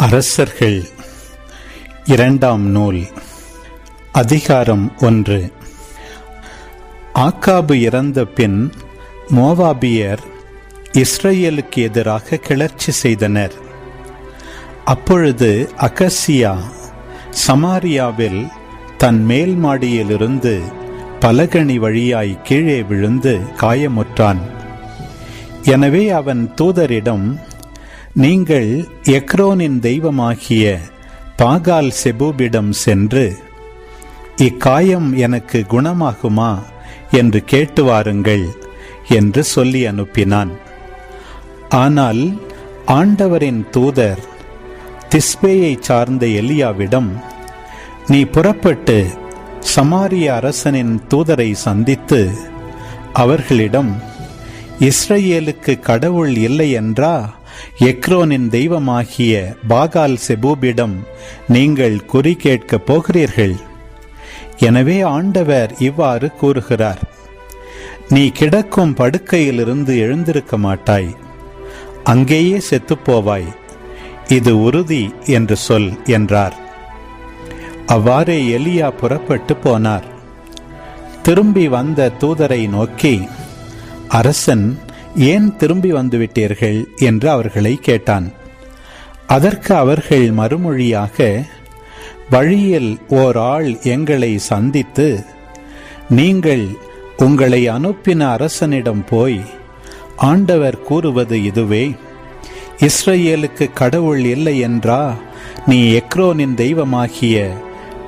அரசர்கள். இரண்டாம் நூல். அதிகாரம் ஒன்று. ஆக்காபு இறந்த பின் மோவாபியர் இஸ்ரேலுக்கு எதிராக கிளர்ச்சி செய்தனர். அப்பொழுது அகசியா சமாரியாவில் தன் மேல் மாடியிலிருந்து பலகணி வழியாய் கீழே விழுந்து காயமுற்றான். எனவே அவன் தூதரிடம் நீங்கள் எக்ரோனின் தெய்வமாகிய பாகால் செபூபிடம் சென்று இக்காயம் எனக்கு குணமாகுமா என்று கேட்டு வாருங்கள் என்று சொல்லி அனுப்பினான். ஆனால் ஆண்டவரின் தூதர் திஸ்பேயை சார்ந்த எலியாவிடம் நீ புறப்பட்டு சமாரிய அரசனின் தூதரை சந்தித்து அவர்களிடம் இஸ்ரேலுக்கு கடவுள் இல்லை என்றா? எக்ரோனின் தெய்வமாகிய பாகால் செபூபிடம் நீங்கள் குறி கேட்கப் போகிறீர்கள். எனவே ஆண்டவர் இவ்வாறு கூறுகிறார் நீ கிடக்கும் படுக்கையிலிருந்து எழுந்திருக்க மாட்டாய் அங்கேயே செத்துப்போவாய் இது உறுதி என்று சொல் என்றார். அவ்வாறே எலியா புறப்பட்டு போனார். திரும்பி வந்த தூதரை நோக்கி அரசன் ஏன் திரும்பி வந்துவிட்டீர்கள் என்று அவர்களை கேட்டான். அதற்கு அவர்கள் மறுமொழியாக வழியில் ஓர் ஆள் எங்களை சந்தித்து நீங்கள் உங்களை அனுப்பின அரசனிடம் போய் ஆண்டவர் கூறுவது இதுவே. இஸ்ரேலுக்கு கடவுள் இல்லை என்றா நீ எக்ரோனின் தெய்வமாகிய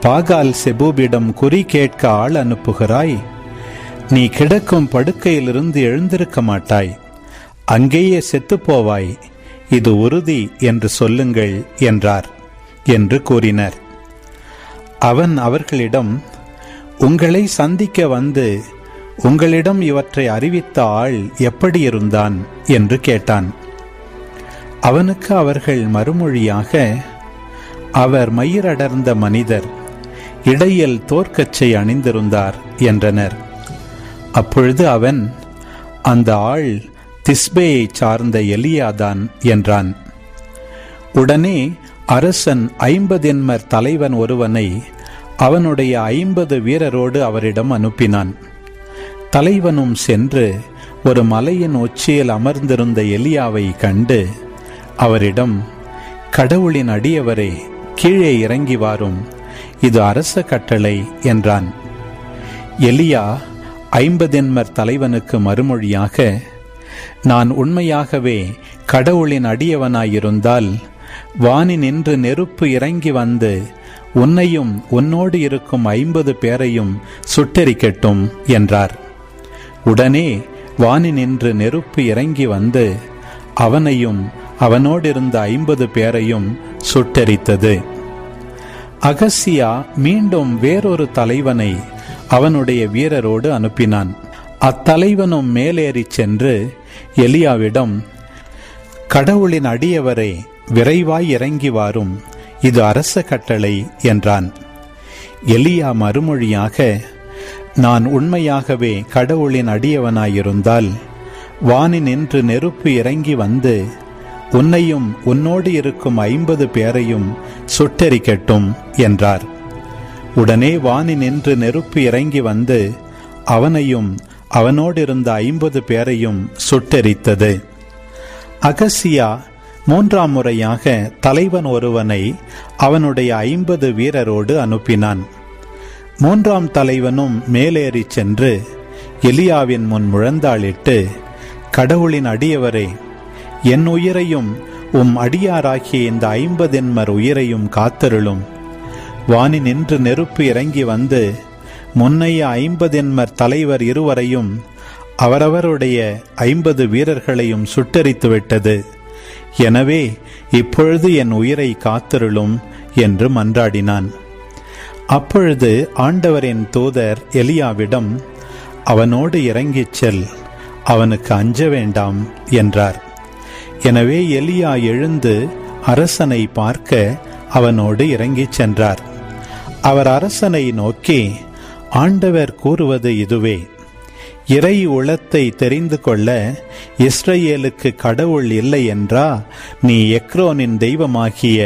பாகால் செபூபிடம் குறி கேட்க ஆள் அனுப்புகிறாய்? நீ கிடக்கும் படுக்கையிலிருந்து எழுந்திருக்க மாட்டாய். அங்கேயே செத்துப்போவாய். இது உறுதி என்று சொல்லுங்கள் என்றார் என்று கூறினர். அவன் அவர்களிடம் உங்களை சந்திக்க வந்து உங்களிடம் இவற்றை அறிவித்த ஆள் எப்படி இருந்தான்? என்று கேட்டான். அவனுக்கு அவர்கள் மறுமொழியாக அவர் மயிரடர்ந்த மனிதர் இடையில் தோற்கச்சை அணிந்திருந்தார் என்றனர். அப்பொழுது அவன் அந்த ஆள் திஸ்பேயை சார்ந்த எலியாதான் என்றான். உடனே அரசன் ஐம்பதென்மர் தலைவன் ஒருவனை அவனுடைய ஐம்பது வீரரோடு அவரிடம் அனுப்பினான். தலைவனும் சென்று ஒரு மலையின் உச்சியில் அமர்ந்திருந்த எலியாவை கண்டு அவரிடம் கடவுளின் அடியவரே கீழே இறங்கி வாரும். இது அரச கட்டளை என்றான். எலியா ஐம்பதென்மர் தலைவனுக்கு மறுமொழியாக நான் உண்மையாகவே கடவுளின் அடியவனாயிருந்தால் வானி நின்று நெருப்பு இறங்கி வந்து உன்னையும் உன்னோடு இருக்கும் ஐம்பது பேரையும் சுட்டெரிக்கட்டும் என்றார். உடனே வானி நின்று நெருப்பு இறங்கி வந்து அவனையும் அவனோடிருந்த ஐம்பது பேரையும் சுட்டெரித்தது. அகசியா மீண்டும் வேறொரு தலைவனை அவனுடைய வீரரோடு அனுப்பினான். அத்தலைவனும் மேலேறி சென்று எலியாவிடம் கடவுளின் அடியவரை விரைவாய் இறங்கி வாரும். இது அரச கட்டளை என்றான். எலியா மறுமொழியாக நான் உண்மையாகவே கடவுளின் அடியவனாயிருந்தால் வானி நின்று நெருப்பு இறங்கி வந்து உன்னையும் உன்னோடு இருக்கும் ஐம்பது பேரையும் சுட்டெரிக்கட்டும் என்றார். உடனே வானி நின்று நெருப்பு இறங்கி வந்து அவனையும் அவனோடிருந்த ஐம்பது பேரையும் சுட்டெரித்தது. அகசியா மூன்றாம் முறையாக தலைவன் ஒருவனை அவனுடைய ஐம்பது வீரரோடு அனுப்பினான். மூன்றாம் தலைவனும் மேலேறி சென்று எலியாவின் முன் முழந்தாளிட்டு கடவுளின் அடியவரே என் உயிரையும் உம் அடியாராகிய இந்த ஐம்பதென்மர் உயிரையும் காத்தருளும். வானி நின்று நெருப்பு இறங்கி வந்து முன்னைய ஐம்பதென்மர் தலைவர் இருவரையும் அவரவருடைய ஐம்பது வீரர்களையும் சுட்டரித்து விட்டது. எனவே இப்பொழுது என் உயிரை காத்திருளும் என்று மன்றாடினான். அப்பொழுது ஆண்டவரின் தூதர் எலியாவிடம் அவனோடு இறங்கிச் செல் அவனுக்கு அஞ்ச வேண்டாம் என்றார். எனவே எலியா எழுந்து அரசனை பார்க்க அவனோடு இறங்கிச் சென்றார். அவர் அரசனை நோக்கி ஆண்டவர் கூறுவது இதுவே. இறை உளத்தை தெரிந்து கொள்ள இஸ்ரேலுக்கு கடவுள் இல்லை என்றா நீ எக்ரோனின் தெய்வமாகிய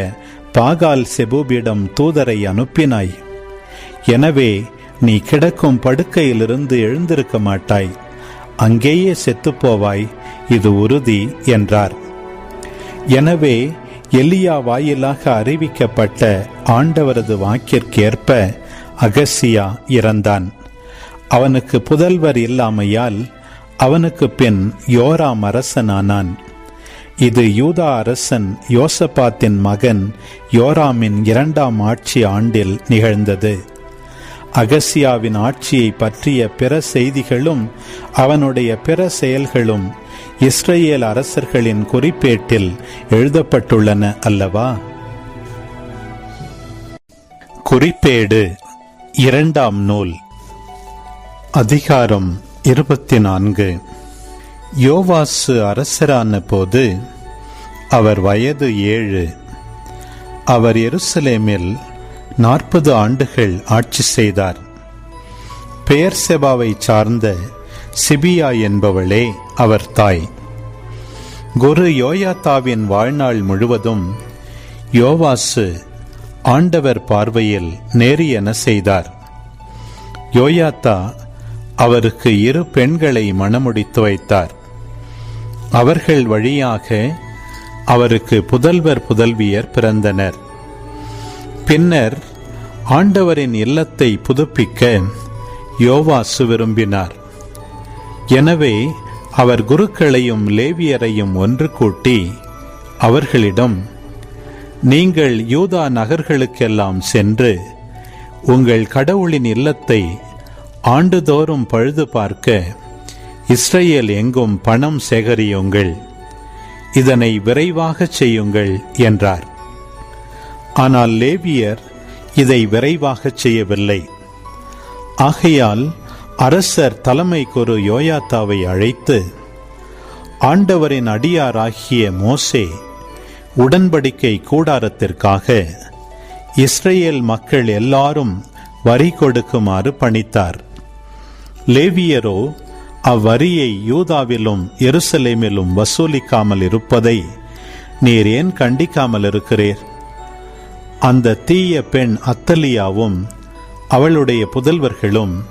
பாகால் செபூபிடம் தூதரை அனுப்பினாய். எனவே நீ கிடக்கும் படுக்கையிலிருந்து எழுந்திருக்க மாட்டாய். அங்கேயே செத்துப்போவாய். இது உறுதி என்றார். எனவே எலியா வாயிலாக அறிவிக்கப்பட்ட ஆண்டவரது வாக்கிற்கேற்ப அகசியா இறந்தான். அவனுக்கு புதல்வர் இல்லாமையால் அவனுக்கு பின் யோராம் அரசனானான். இது யூதா அரசன் யோசபாத்தின் மகன் யோராமின் இரண்டாம் ஆட்சி ஆண்டில் நிகழ்ந்தது. அகசியாவின் ஆட்சியை பற்றிய பிற செய்திகளும் அவனுடைய பிற செயல்களும் இஸ்ரேல் அரசர்களின் குறிப்பேட்டில் எழுதப்பட்டுள்ளன அல்லவா? குறிப்பேடு இரண்டாம் நூல் அதிகாரம் இருபத்தி நான்கு யோவாசு அரசரான போது அவர் வயது ஏழு. அவர் எருசலேமில் நாற்பது ஆண்டுகள் ஆட்சி செய்தார். பெயர் செபாவை சார்ந்த சிபியா என்பவளே அவர் தாய். குரு யோயாத்தாவின் வாழ்நாள் முழுவதும் யோவாசு ஆண்டவர் பார்வையில் நேரியென செய்தார். யோயாத்தா அவருக்கு இரு பெண்களை மணமுடித்து வைத்தார். அவர்கள் வழியாக அவருக்கு புதல்வர் புதல்வியர் பிறந்தனர். பின்னர் ஆண்டவரின் இல்லத்தை புதுப்பிக்க யோவாசு விரும்பினார். எனவே அவர் குருக்களையும் லேவியரையும் ஒன்று கூட்டி அவர்களிடம் நீங்கள் யூதா நகர்களுக்கெல்லாம் சென்று உங்கள் கடவுளின் இல்லத்தை ஆண்டுதோறும் பழுது பார்க்க இஸ்ரேல் எங்கும் பணம் சேகரியுங்கள். இதனை விரைவாக செய்யுங்கள் என்றார். ஆனால் லேவியர் இதை விரைவாக செய்யவில்லை. ஆகையால் அரசர் தலைமை குரு யோயாத்தாவை அழைத்து ஆண்டவரின் அடியாராகிய மோசே உடன்படிக்கை கூடாரத்திற்காக இஸ்ரேல் மக்கள் எல்லாரும் வரி கொடுக்குமாறு பணித்தார். லேவியரோ அவ்வரியை யூதாவிலும் எருசலேமிலும் வசூலிக்காமல் இருப்பதை நீர் ஏன் கண்டிக்காமல் இருக்கிறீர்? அந்த தீய பெண் அத்தலியாவும் அவளுடைய புதல்வர்களும்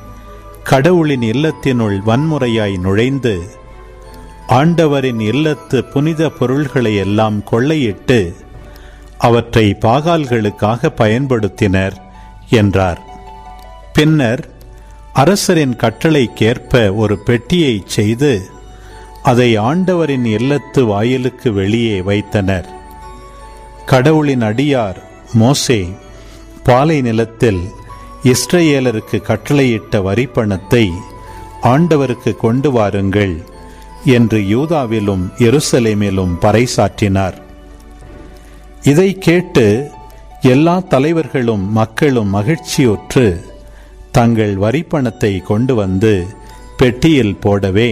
கடவுளின் இல்லத்தினுள் வன்முறையாய் நுழைந்து ஆண்டவரின் இல்லத்து புனித பொருள்களை எல்லாம் கொள்ளையிட்டு அவற்றை பாகால்களுக்காக பயன்படுத்தினர் என்றார். பின்னர் அரசரின் கட்டளைக்கேற்ப ஒரு பெட்டியை செய்து அதை ஆண்டவரின் இல்லத்து வாயிலுக்கு வெளியே வைத்தனர். கடவுளின் அடியார் மோசே பாலை நிலத்தில் இஸ்ரேலருக்கு கட்டளையிட்ட வரிப்பணத்தை ஆண்டவருக்கு கொண்டு வாருங்கள் என்று யூதாவிலும் எருசலேமிலும் பறைசாற்றினார். இதை கேட்டு எல்லா தலைவர்களும் மக்களும் மகிழ்ச்சியுற்று தங்கள் வரிப்பணத்தை கொண்டு வந்து பெட்டியில் போடவே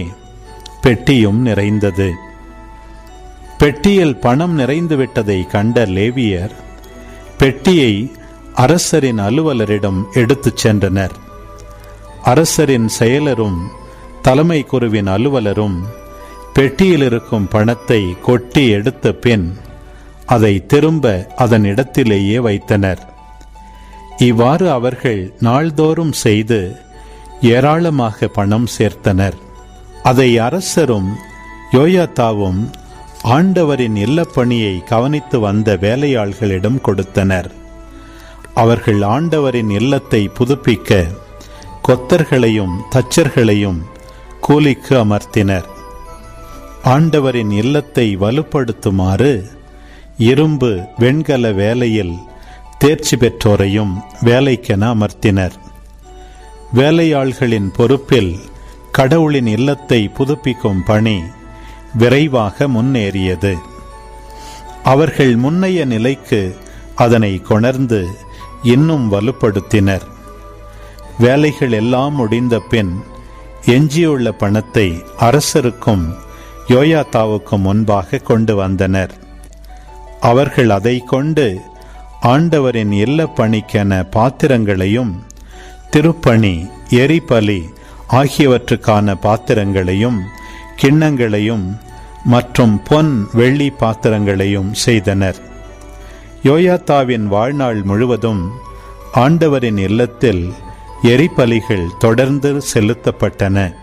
பெட்டியும் நிறைந்தது. பெட்டியில் பணம் நிறைந்துவிட்டதை கண்ட லேவியர் பெட்டியை அரசரின் அலுவலரிடம் எடுத்துச் சென்றனர். அரசரின் செயலரும் தலைமை குருவின் அலுவலரும் பெட்டியில் இருக்கும் பணத்தை கொட்டி எடுத்த பின் அதை திரும்ப அதன் இடத்திலேயே வைத்தனர். இவ்வாறு அவர்கள் நாள்தோறும் செய்து ஏராளமாக பணம் சேர்த்தனர். அதை அரசரும் யோயாத்தாவும் ஆண்டவரின் இல்லப்பணியை கவனித்து வந்த வேலையாள்களிடம் கொடுத்தனர். அவர்கள் ஆண்டவரின் இல்லத்தை புதுப்பிக்க கொத்தர்களையும் தச்சர்களையும் கூலிக்கு அமர்த்தினர். ஆண்டவரின் இல்லத்தை வலுப்படுத்துமாறு இரும்பு வெண்கல வேலையில் தேர்ச்சி பெற்றோரையும் வேலைக்கென அமர்த்தினர். வேலையாள்களின் பொறுப்பில் கடவுளின் இல்லத்தை புதுப்பிக்கும் பணி விரைவாக முன்னேறியது. அவர்கள் முன்னைய நிலைக்கு அதனை கொணர்ந்து இன்னும் வலுப்படுத்தினர். வேலைகள் எல்லாம் முடிந்த பின் எஞ்சியுள்ள பணத்தை அரசருக்கும் யோயாத்தாவுக்கும் முன்பாக கொண்டு வந்தனர். அவர்கள் அதை கொண்டு ஆண்டவரின் இல்ல பணிக்கென பாத்திரங்களையும் திருப்பணி எரிபலி ஆகியவற்றுக்கான பாத்திரங்களையும் கிண்ணங்களையும் மற்றும் பொன் வெள்ளி பாத்திரங்களையும் செய்தனர். யோயாத்தாவின் வாழ்நாள் முழுவதும் ஆண்டவரின் இல்லத்தில் எரிபலிகள் தொடர்ந்து செலுத்தப்பட்டன.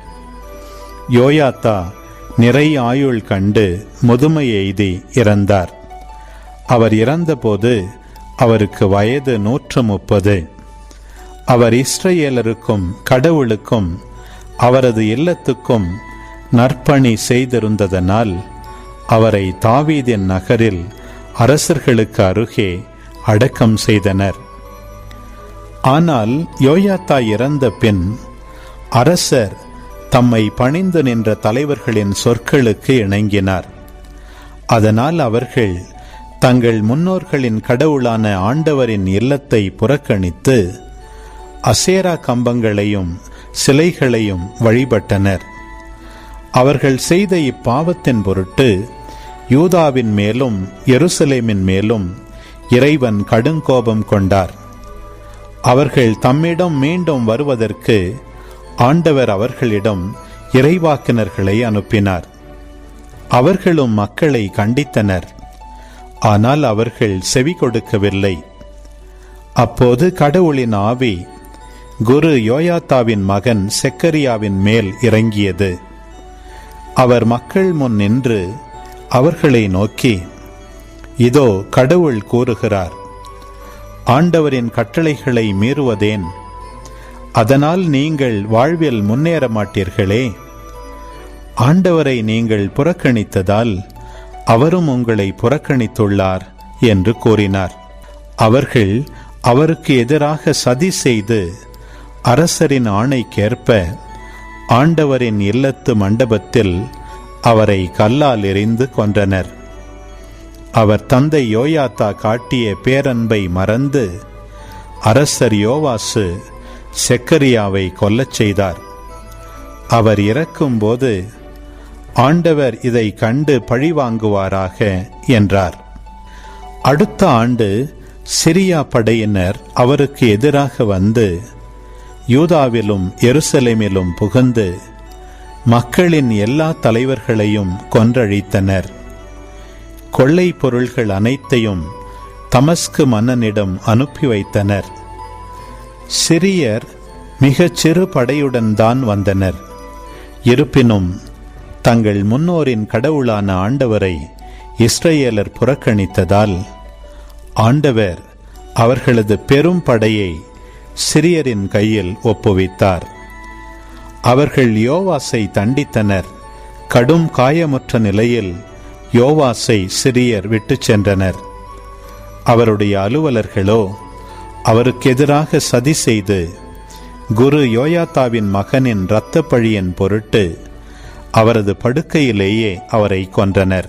யோயாத்தா நிறை ஆயுள் கண்டு முதுமை எய்தி இறந்தார். அவர் இறந்தபோது அவருக்கு வயது நூற்று முப்பது அவர் இஸ்ரேலருக்கும் கடவுளுக்கும் அவரது இல்லத்துக்கும் நற்பணி செய்திருந்ததனால் அவரை தாவீதின் நகரில் அரசர்களுக்கு அருகே அடக்கம் செய்தனர். ஆனால் யோயாத்தா இறந்த பின் அரசர் தம்மை பணிந்து நின்ற தலைவர்களின் சொற்களுக்கு இணங்கினார். அதனால் அவர்கள் தங்கள் முன்னோர்களின் கடவுளான ஆண்டவரின் இல்லத்தை புறக்கணித்து அசேரா கம்பங்களையும் சிலைகளையும் வழிபட்டனர். அவர்கள் செய்த இப்பாவத்தின் பொருட்டு யூதாவின் மேலும் எருசலேமின் மேலும் இறைவன் கடுங்கோபம் கொண்டார். அவர்கள் தம்மிடம் மீண்டும் வருவதற்கு ஆண்டவர் அவர்களிடம் இறைவாக்கினர்களை அனுப்பினார். அவர்களும் மக்களை கண்டித்தனர். ஆனால் அவர்கள் செவி கொடுக்கவில்லை. அப்போது கடவுளின் ஆவி குரு யோயாத்தாவின் மகன் செக்கரியாவின் மேல் இறங்கியது. அவர் மக்கள் முன் நின்று அவர்களை நோக்கி இதோ கடவுள் கூறுகிறார் ஆண்டவரின் கட்டளைகளை மீறுவதேன்? அதனால் நீங்கள் வாழ்வில் முன்னேற மாட்டீர்களே? ஆண்டவரை நீங்கள் புறக்கணித்ததால் அவரும் உங்களை புறக்கணித்துள்ளார் என்று கூறினார். அவர்கள் அவருக்கு எதிராக சதி செய்து அரசரின் ஆணைக்கேற்ப ஆண்டவரின் இல்லத்து மண்டபத்தில் அவரை கல்லால் எறிந்து கொன்றனர். அவர் தந்தை யோயாத்தா காட்டிய பேரன்பை மறந்து அரசர் யோவாசு செக்கரியாவை கொல்லச் செய்தார். அவர் இறக்கும்போது ஆண்டவர் இதை கண்டு பழிவாங்குவாராக என்றார். அடுத்த ஆண்டு சிரியா படையினர் அவருக்கு எதிராக வந்து யூதாவிலும் எருசலேமிலும் புகுந்து மக்களின் எல்லா தலைவர்களையும் கொன்றழித்தனர். கொள்ளை பொருள்கள் அனைத்தையும் தமஸ்கு மன்னனிடம் அனுப்பி வைத்தனர். சிரியர் மிகச் சிறு படையுடன் தான் வந்தனர். இருப்பினும் தங்கள் முன்னோரின் கடவுளான ஆண்டவரை இஸ்ரேலர் புறக்கணித்ததால் ஆண்டவர் அவர்களது பெரும் படையை சிறியரின் கையில் ஒப்புவித்தார். அவர்கள் யோவாசை தண்டித்தனர். கடும் காயமுற்ற நிலையில் யோவாசை சிறியர் விட்டுச் சென்றனர். அவருடைய அலுவலர்களோ அவருக்கு எதிராக சதி செய்து குரு யோயாத்தாவின் மகனின் இரத்த பழியின் பொருட்டு அவரது படுக்கையிலேயே அவரை கொன்றனர்.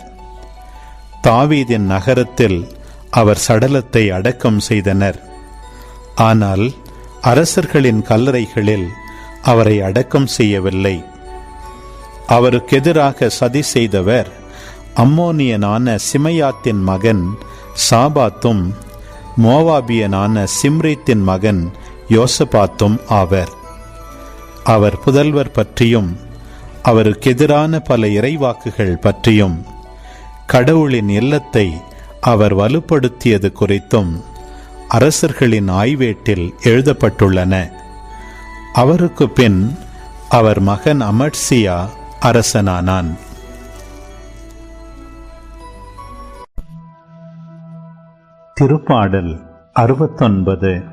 தாவீதின் நகரத்தில் அவர் சடலத்தை அடக்கம் செய்தனர். ஆனால் அரசர்களின் கல்லறைகளில் அவரை அடக்கம் செய்யவில்லை. அவருக்கு எதிராக சதி செய்தவர் அம்மோனியனான சிமையாத்தின் மகன் சாபாத்தும் மோவாபியனான சிம்ரித்தின் மகன் யோசபாத்தும் ஆவர். அவர் புதல்வர் பற்றியும் அவருக்கு எதிரான பல இறைவாக்குகள் பற்றியும் கடவுளின் இல்லத்தை அவர் வலுப்படுத்தியது குறித்தும் அரசர்களின் ஆய்வேட்டில் எழுதப்பட்டுள்ளன. அவருக்கு பின் அவர் மகன் அமர்சியா அரசனானான். திருப்பாடல் அறுபத்தொன்பது.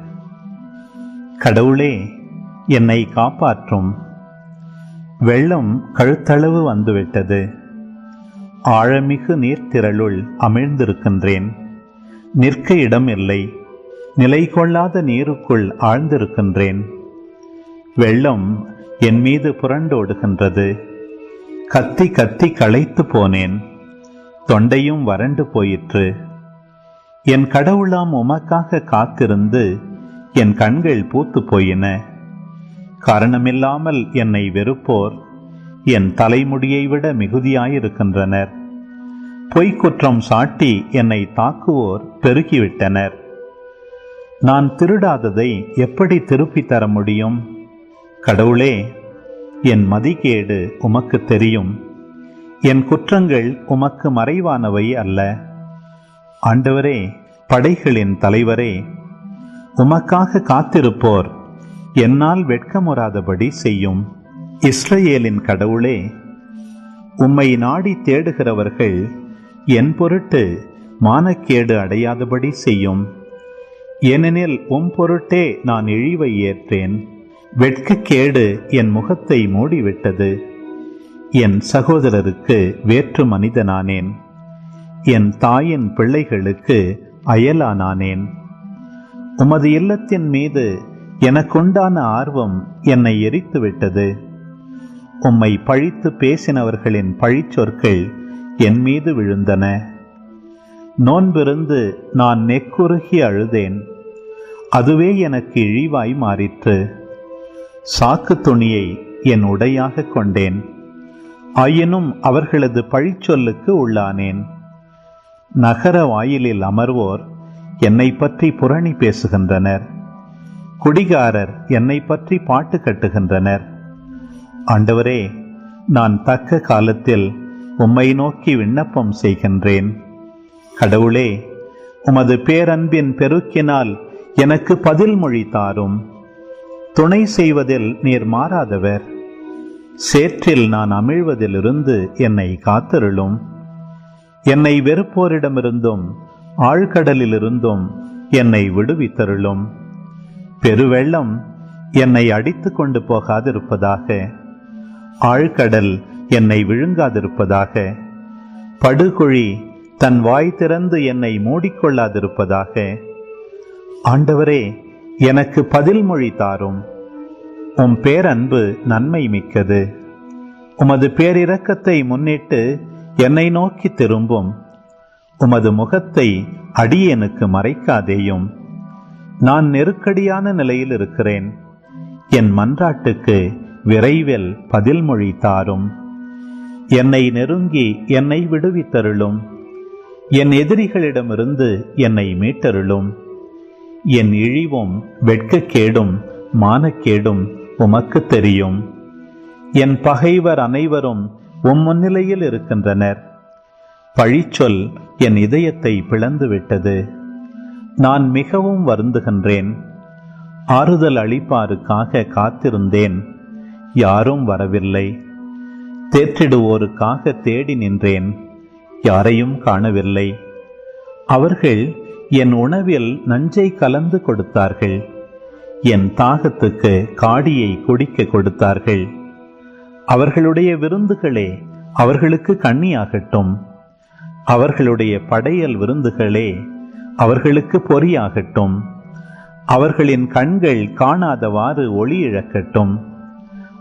கடவுளே என்னை காப்பாற்றும். வெள்ளம் கழுத்தளவு வந்துவிட்டது. ஆழமிகு நீர்த்திரளுள் அமிழ்ந்திருக்கின்றேன். நிற்க இடம் இல்லை நிலை கொள்ளாத நீருக்குள் ஆழ்ந்திருக்கின்றேன். வெள்ளம் என் மீது புரண்டோடுகின்றது. கத்தி கத்தி களைத்து போனேன். தொண்டையும் வறண்டு போயிற்று. என் கடவுளாம் உமக்காக காத்திருந்து என் கண்கள் பூத்து போயின. காரணமில்லாமல் என்னை வெறுப்போர் என் தலைமுடியை விட மிகுதியாயிருக்கின்றனர். பொய்க்குற்றம் சாட்டி என்னை தாக்குவோர் பெருகிவிட்டனர். நான் திருடாததை எப்படி திருப்பி தர முடியும்? கடவுளே என் மதிகேடு உமக்கு தெரியும். என் குற்றங்கள் உமக்கு மறைவானவை அல்ல. ஆண்டவரே படைகளின் தலைவரே உமக்காக காத்திருப்போர் என்னால் வெட்கமுறாதபடி செய்யும். இஸ்ரேலின் கடவுளே உம்மை நாடி தேடுகிறவர்கள் என் பொருட்டு மானக்கேடு அடையாதபடி செய்யும். ஏனெனில் உம் பொருட்டே நான் இழிவை ஏற்றேன். வெட்கக்கேடு என் முகத்தை மூடிவிட்டது. என் சகோதரருக்கு வேற்று மனிதனானேன். என் தாயின் பிள்ளைகளுக்கு அயலானானேன். உமது இல்லத்தின் மீது எனக்குண்டான ஆர்வம் என்னை எரித்துவிட்டது. உம்மை பழித்து பேசினவர்களின் பழிச்சொற்கள் என் மீது விழுந்தன. நோன்பிருந்து நான் நெக்குறுகி அழுதேன். அதுவே எனக்கு இழிவாய் மாறிற்று. சாக்கு துணியை என் உடையாக கொண்டேன். ஆயினும் அவர்களது பழிச்சொல்லுக்கு உள்ளானேன். நகர வாயிலில் அமர்வோர் என்னை பற்றி புரணி பேசுகின்றனர். குடிகாரர் என்னை பற்றி பாட்டு கட்டுகின்றனர். ஆண்டவரே நான் தக்க காலத்தில் உம்மை நோக்கி விண்ணப்பம் செய்கின்றேன். கடவுளே உமது பேரன்பின் பெருக்கினால் எனக்கு பதில் மொழி தாரும். துணை செய்வதில் நீர் மாறாதவர். சேற்றில் நான் அமிழ்வதிலிருந்து என்னை காத்தருளும். என்னை வெறுப்போரிடமிருந்தும் ஆழ்கடலிலிருந்தும் என்னை விடுவித்தருளும். பெருவெள்ளம் என்னை அடித்து கொண்டு போகாதிருப்பதாக. ஆழ்கடல் என்னை விழுங்காதிருப்பதாக. படுகுழி தன் வாய் திறந்து என்னை மூடிக்கொள்ளாதிருப்பதாக. ஆண்டவரே எனக்கு பதில் மொழி தாரும். உம் பேரன்பு நன்மை மிக்கது. உமது பேரிரக்கத்தை முன்னிட்டு என்னை நோக்கி திரும்பும். உமது முகத்தை அடியனுக்கு மறைக்காதேயும். நான் நெருக்கடியான நிலையில் இருக்கிறேன். என் மன்றாட்டுக்கு விரைவில் பதில் மொழி தாரும். என்னை நெருங்கி என்னை விடுவித்தருளும். என் எதிரிகளிடமிருந்து என்னை மீட்டருளும். என் இழிவும் வெட்கக்கேடும் மானக்கேடும் உமக்கு தெரியும். என் பகைவர் அனைவரும் உம் முன்னிலையில் இருக்கின்றனர். பழிச்சொல் என் இதயத்தை பிளந்துவிட்டது. நான் மிகவும் வருந்துகின்றேன். ஆறுதல் அளிப்பாருக்காக காத்திருந்தேன். யாரும் வரவில்லை. தேற்றிடுவோருக்காக தேடி நின்றேன். யாரையும் காணவில்லை. அவர்கள் என் உணவில் நஞ்சை கலந்து கொடுத்தார்கள். என் தாகத்துக்கு காடியை குடிக்க கொடுத்தார்கள். அவர்களுடைய விருந்துகளே அவர்களுக்கு கண்ணியாகட்டும். அவர்களுடைய படையல் விருந்துகளே அவர்களுக்கு பொறியாகட்டும். அவர்களின் கண்கள் காணாதவாறு ஒளி இழக்கட்டும்.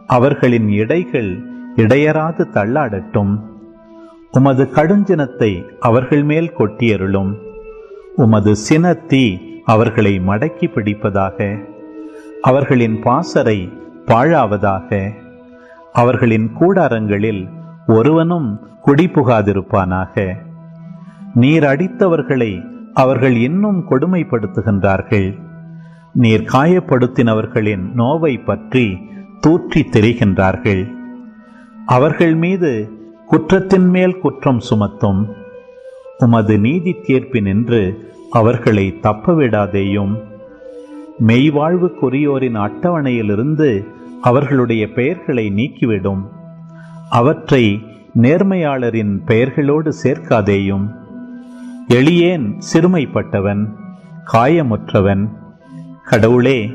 அவர்களின் இடைகள் இடையராது தள்ளாடட்டும். உமது கடுஞ்சினத்தை அவர்கள் மேல் கொட்டியருளும். உமது சினத்தி அவர்களை மடக்கி பிடிப்பதாக அவர்களின் பாசறை பாழாவதாக அவர்களின் கூடாரங்களில் ஒருவனும் குடிபுகாதிருப்பானாக. நீர் அடித்தவர்களை அவர்கள் இன்னும் கொடுமைப்படுத்துகின்றார்கள். நீர் காயப்படுத்தினவர்களின் நோவை பற்றி தூற்றி தெரிகின்றார்கள். அவர்கள் மீது குற்றத்தின் மேல் குற்றம் சுமத்தும். உமது நீதி தீர்ப்பினின்று அவர்களை தப்பவிடாதேயும். மெய்வாழ்வுக்குரியோரின் அட்டவணையிலிருந்து அவர்களுடைய பெயர்களை நீக்கிவிடும். அவற்றை நேர்மையாளரின் பெயர்களோடு சேர்க்காதேயும். எளியேன் சிறுமைப்பட்டவன் காயமுற்றவன். கடவுளே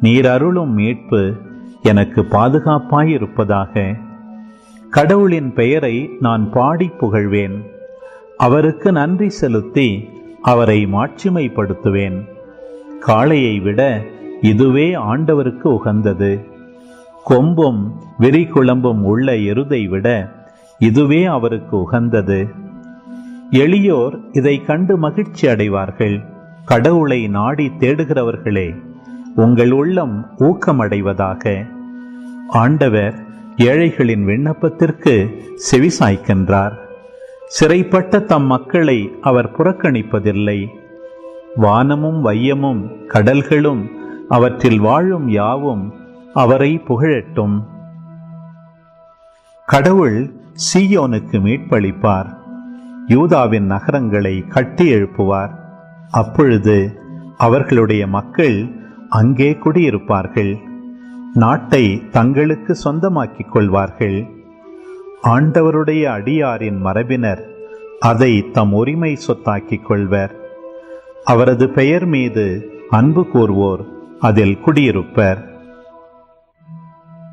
நீர் அருளும் மீட்பு எனக்கு பாதுகாப்பாயிருப்பதாக. கடவுளின் பெயரை நான் பாடி புகழ்வேன். அவருக்கு நன்றி செலுத்தி அவரை மாட்சிமைப்படுத்துவேன். காளையை விட இதுவே ஆண்டவருக்கு உகந்தது. கொம்பும் விரிகுழம்பும் உள்ள எருதை விட இதுவே அவருக்கு உகந்தது. எளியோர் இதை கண்டு மகிழ்ச்சி அடைவார்கள். கடவுளை நாடி தேடுகிறவர்களே உங்கள் உள்ளம் ஊக்கமடைவதாக. ஆண்டவர் ஏழைகளின் விண்ணப்பத்திற்கு செவிசாய்க்கின்றார். சிறைப்பட்ட தம் மக்களை அவர் புறக்கணிப்பதில்லை. வானமும் வையமும் கடல்களும் அவற்றில் வாழும் யாவும் அவரை புகழட்டும். கடவுள் சீயோனுக்கு மீட்பளிப்பார். யூதாவின் நகரங்களை கட்டி எழுப்புவார். அப்பொழுது அவர்களுடைய மக்கள் அங்கே குடியிருப்பார்கள். நாட்டை தங்களுக்கு சொந்தமாக்கிக் கொள்வார்கள். ஆண்டவருடைய அடியாரின் மரபினர் அதை தம் உரிமை சொத்தாக்கிக் கொள்வர். அவரது பெயர் மீது அன்பு கூர்வோர் அதில் குடியிருப்பர்.